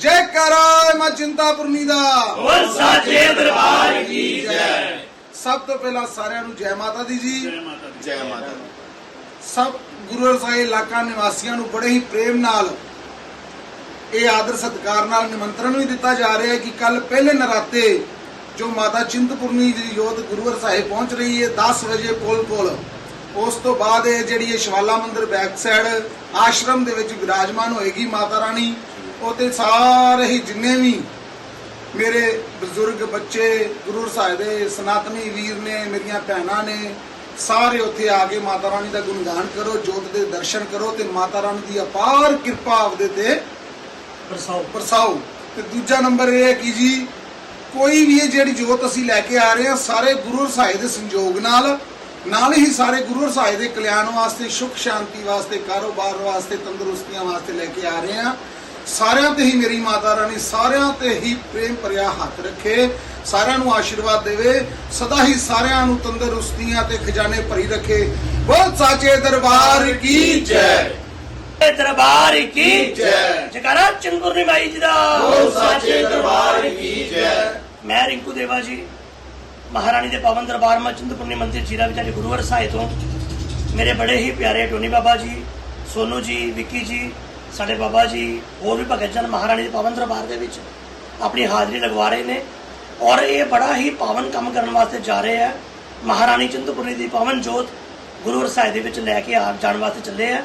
ਜੈ ਕਰਾ ਮਾ ਚਿੰਤਾਪੁਰਨੀ ਦਾ। ਬੋਲ ਸਾਚੇ ਦਰਬਾਰ ਕੀ ਜੈ। ਸਭ ਤੋਂ ਪਹਿਲਾਂ ਸਾਰਿਆਂ ਨੂੰ ਜੈ ਮਾਤਾ ਦੀ ਜੀ। ਜੈ ਮਾਤਾ ਦੀ। ਸਭ ਗੁਰੂ ਸਾਹਿਬ ਇਲਾਕਾ ਨਿਵਾਸੀਆਂ ਨੂੰ ਬੜੇ ਹੀ ਪ੍ਰੇਮ ਨਾਲ ਇਹ ਆਦਰ ਸਤਿਕਾਰ ਨਾਲ ਨਿਮੰਤਰਣ ਵੀ ਦਿੱਤਾ ਜਾ ਰਿਹਾ ਹੈ ਕਿ ਕੱਲ ਪਹਿਲੇ ਨਰਾਤੇ ਜੋ ਮਾਤਾ ਚਿੰਤਪੁਰਨੀ ਦੀ ਜੋਤ ਗੁਰੂਵਰ ਸਾਹਿਬ ਪਹੁੰਚ ਰਹੀ ਹੈ 10 ਵਜੇ ਪੁਲ ਕੋਲ ਉਸ ਤੋਂ ਬਾਅਦ ਇਹ ਜਿਹੜੀ ਇਹ ਸ਼ਿਵਾਲਾ ਮੰਦਿਰ ਬੈਕ ਸਾਈਡ ਆਸ਼ਰਮ ਦੇ ਵਿੱਚ ਵਿਰਾਜਮਾਨ ਹੋਏਗੀ ਮਾਤਾ ਰਾਣੀ। ਉਤੇ ਸਾਰੇ ਹੀ ਜਿੰਨੇ ਵੀ ਮੇਰੇ ਬਜ਼ੁਰਗ ਬੱਚੇ ਗੁਰੂ ਸਾਹਿਬ ਦੇ ਸਨਾਤਨੀ ਵੀਰ ਨੇ ਮੇਰੀਆਂ ਭੈਣਾਂ ਨੇ ਸਾਰੇ ਉੱਥੇ ਆ ਕੇ ਮਾਤਾ ਰਾਣੀ ਦਾ ਗੁਣਗਾਨ ਕਰੋ ਜੋਤ ਦੇ ਦਰਸ਼ਨ ਕਰੋ ਤੇ ਮਾਤਾ ਰਾਣੀ ਦੀ ਅਪਾਰ ਕਿਰਪਾ ਆਪਦੇ ਤੇ ਪ੍ਰਸਾਉ ਵਰਸਾਓ ਤੇ ਦੂਜਾ ਨੰਬਰ ਇਹ ਹੈ ਕਿ ਜੀ ਕੋਈ ਵੀ ਇਹ ਜਿਹੜੀ ਜੋਤ ਅਸੀਂ ਲੈ ਕੇ ਆ ਰਹੇ ਹਾਂ ਸਾਰੇ ਗੁਰੂ ਸਾਹਿਬ ਦੇ ਸੰਯੋਗ ਨਾਲ ਨਾਲ ਹੀ ਸਾਰੇ ਗੁਰੂ ਸਾਹਿਬ ਦੇ ਕਲਿਆਣ ਵਾਸਤੇ ਸੁਖ ਸ਼ਾਂਤੀ ਵਾਸਤੇ ਕਾਰੋਬਾਰ ਵਾਸਤੇ ਤੰਦਰੁਸਤੀਆਂ ਵਾਸਤੇ ਲੈ ਕੇ ਆ ਰਹੇ ਹਾਂ। ਸਾਰਿਆਂ ਤੇ ਹੀ ਮੇਰੀ ਮਾਤਾ ਰਾਣੀ ਸਾਰਿਆਂ ਤੇ ਹੀ ਪ੍ਰੇਮ ਭਰਿਆ ਹੱਥ ਰੱਖੇ ਸਾਰਿਆਂ ਨੂੰ ਆਸ਼ੀਰਵਾਦ ਦੇਵੇ ਸਦਾ ਹੀ ਸਾਰਿਆਂ ਨੂੰ ਤੰਦਰੁਸਤੀਆਂ ਤੇ ਖਜ਼ਾਨੇ ਭਰੀ ਰੱਖੇ। ਬਹੁਤ ਸਾਚੇ ਦਰਬਾਰ ਕੀ ਜੈ? ਦਰਬਾਰ ਕੀ ਜੈ। ਜਕਾਰਾ ਚੰਗੁਰਨੀ ਮਾਈ ਜੀ ਦਾ। ਬੋਲ ਸਾਚੇ ਦਰਬਾਰ ਕੀ ਜੈ? ਮੈਂ ਰਿੰਕੂ ਦੇਵਾ ਜੀ ਮਹਾਰਾਣੀ ਦੇ ਪਾਵਨ ਦਰਬਾਰ ਮਾ ਚਿੰਤਪੁਰਨੀ ਮੰਦਿਰ ਜੀਰਾ ਵਿਚਾਰੇ ਗੁਰੂਵਰ ਸਾਹਿਬ ਤੋਂ। ਮੇਰੇ ਬੜੇ ਹੀ ਪਿਆਰੇ ਟੋਨੀ ਬਾਬਾ ਜੀ ਸੋਨੂ ਜੀ ਵਿੱਕੀ ਜੀ ਸਾਡੇ ਬਾਬਾ ਜੀ ਹੋਰ ਵੀ ਭਗਤ ਜਨ ਮਹਾਰਾਣੀ ਦੇ ਪਾਵਨ ਦਰਬਾਰ ਦੇ ਵਿੱਚ ਆਪਣੀ ਹਾਜ਼ਰੀ ਲਗਵਾ ਰਹੇ ਨੇ ਔਰ ਇਹ ਬੜਾ ਹੀ ਪਾਵਨ ਕੰਮ ਕਰਨ ਵਾਸਤੇ ਜਾ ਰਹੇ ਆ। ਮਹਾਰਾਣੀ ਚਿੰਤਪੁਰਨੀ ਦੀ ਪਾਵਨ ਜੋਤ ਗੁਰੂਵਰ ਸਾਹਿਬ ਦੇ ਵਿੱਚ ਲੈ ਕੇ ਆ ਜਾਣ ਵਾਸਤੇ ਚੱਲੇ ਆ।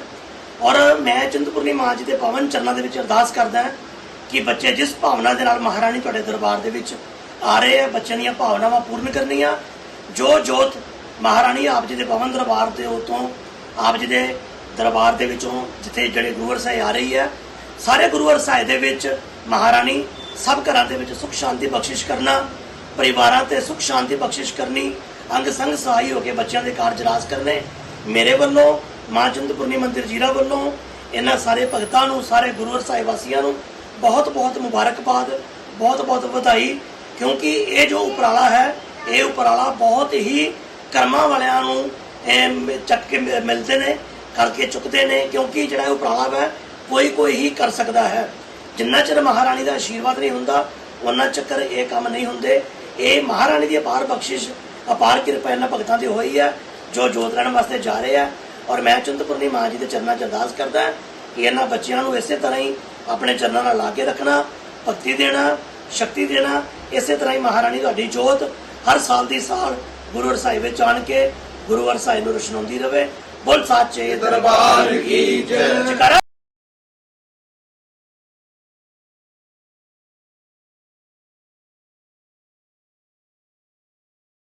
ਔਰ ਮੈਂ ਚਿੰਤਪੁਰਨੀ ਮਾਂ ਜੀ ਦੇ ਪਾਵਨ ਚਰਨਾਂ ਦੇ ਵਿੱਚ ਅਰਦਾਸ ਕਰਦਾ ਕਿ ਬੱਚੇ ਜਿਸ ਭਾਵਨਾ ਦੇ ਨਾਲ ਮਹਾਰਾਣੀ ਤੁਹਾਡੇ ਦਰਬਾਰ ਦੇ ਵਿੱਚ ਆ ਰਹੇ ਆ, ਬੱਚਿਆਂ ਦੀਆਂ ਭਾਵਨਾਵਾਂ ਪੂਰਨ ਕਰਨੀਆਂ, ਜੋ ਜੋਤ ਮਹਾਰਾਣੀ ਆਪ ਜੀ ਦੇ ਪਵਨ ਦਰਬਾਰ ਦੇ ਉਤੋਂ ਆਪ ਜੀ ਦੇ ਦਰਬਾਰ ਦੇ ਵਿੱਚੋਂ ਜਿੱਥੇ ਜਿਹੜੇ ਗੁਰੂਵਰ ਸਾਹਿਬ ਆ ਰਹੀ ਹੈ, ਸਾਰੇ ਗੁਰੂਵਰ ਸਾਹਿਬ ਦੇ ਵਿੱਚ ਮਹਾਰਾਣੀ ਸਭ ਘਰਾਂ ਦੇ ਵਿੱਚ ਸੁਖ ਸ਼ਾਂਤੀ ਬਖਸ਼ਿਸ਼ ਕਰਨਾ, ਪਰਿਵਾਰਾਂ ਤੇ ਸੁਖ ਸ਼ਾਂਤੀ ਬਖਸ਼ਿਸ਼ ਕਰਨੀ, ਅੰਗ ਸੰਗ ਸਹਾਈ ਹੋ ਕੇ ਬੱਚਿਆਂ ਦੇ ਕਾਰਜ ਰਾਜ ਕਰਨੇ, ਮੇਰੇ ਵੱਲੋਂ, ਮਾਂ ਚੰਦਪੁਰਨੀ ਮੰਦਿਰ ਜੀਰਾ ਵੱਲੋਂ, ਇਹਨਾਂ ਸਾਰੇ ਭਗਤਾਂ ਨੂੰ, ਸਾਰੇ ਗੁਰੂਵਰ ਸਾਹਿਬ ਵਾਸੀਆਂ ਨੂੰ ਬਹੁਤ ਬਹੁਤ ਮੁਬਾਰਕਬਾਦ ਬਹੁਤ ਬਹੁਤ ਵਧਾਈ, ਕਿਉਂਕਿ ਇਹ ਜੋ ਉਪਰਾਲਾ ਹੈ, ਇਹ ਉਪਰਾਲਾ ਬਹੁਤ ਹੀ ਕਰਮਾਂ ਵਾਲਿਆਂ ਨੂੰ ਚੱਕ ਕੇ ਮਿ- ਮਿਲਦੇ ਨੇ ਕਰਕੇ ਚੁੱਕਦੇ ਨੇ, ਕਿਉਂਕਿ ਜਿਹੜਾ ਉਹ ਉਪਰਾਲਾ ਹੈ ਕੋਈ ਕੋਈ ਹੀ ਕਰ ਸਕਦਾ ਹੈ। ਜਿੰਨਾ ਚਿਰ ਮਹਾਰਾਣੀ ਦਾ ਆਸ਼ੀਰਵਾਦ ਨਹੀਂ ਹੁੰਦਾ ਉਹਨਾਂ ਚੱਕਰ ਇਹ ਕੰਮ ਨਹੀਂ ਹੁੰਦੇ। ਇਹ ਮਹਾਰਾਣੀ ਦੀ ਅਪਾਰ ਬਖਸ਼ਿਸ਼, ਅਪਾਰ ਕਿਰਪਾ ਇਹਨਾਂ ਭਗਤਾਂ ਦੀ ਹੋਈ ਹੈ, ਜੋ ਜੋਤ ਲੈਣ ਵਾਸਤੇ ਜਾ ਰਹੇ ਆ। ਔਰ ਮੈਂ ਚਿੰਤਪੁਰਨੀ ਮਾਂ ਜੀ ਦੇ ਚਰਨਾਂ 'ਚ ਅਰਦਾਸ ਕਰਦਾ ਕਿ ਇਹਨਾਂ ਬੱਚਿਆਂ ਨੂੰ ਇਸੇ ਤਰ੍ਹਾਂ ਹੀ ਆਪਣੇ ਚਰਨਾਂ ਨਾਲ ਲਾ ਕੇ ਰੱਖਣਾ, ਭਗਤੀ ਦੇਣਾ, ਸ਼ਕਤੀ ਦੇਣਾ। ਇਸੇ ਤਰ੍ਹਾਂ ਹੀ ਮਹਾਰਾਣੀ ਤੁਹਾਡੀ ਜੋਤ ਹਰ ਸਾਲ ਦੀ ਸਾਲ ਗੁਰੂ ਸਾਹਿਬ ਵਿੱਚ ਆਣ ਕੇ ਗੁਰੂ ਸਾਹਿਬ ਨੂੰ ਰੋਸ਼ਨਾਉਂਦੀ ਰਵੇ। ਬੋਲ ਸਾਚੇ ਦਰਬਾਰ ਕੀ ਜੈ।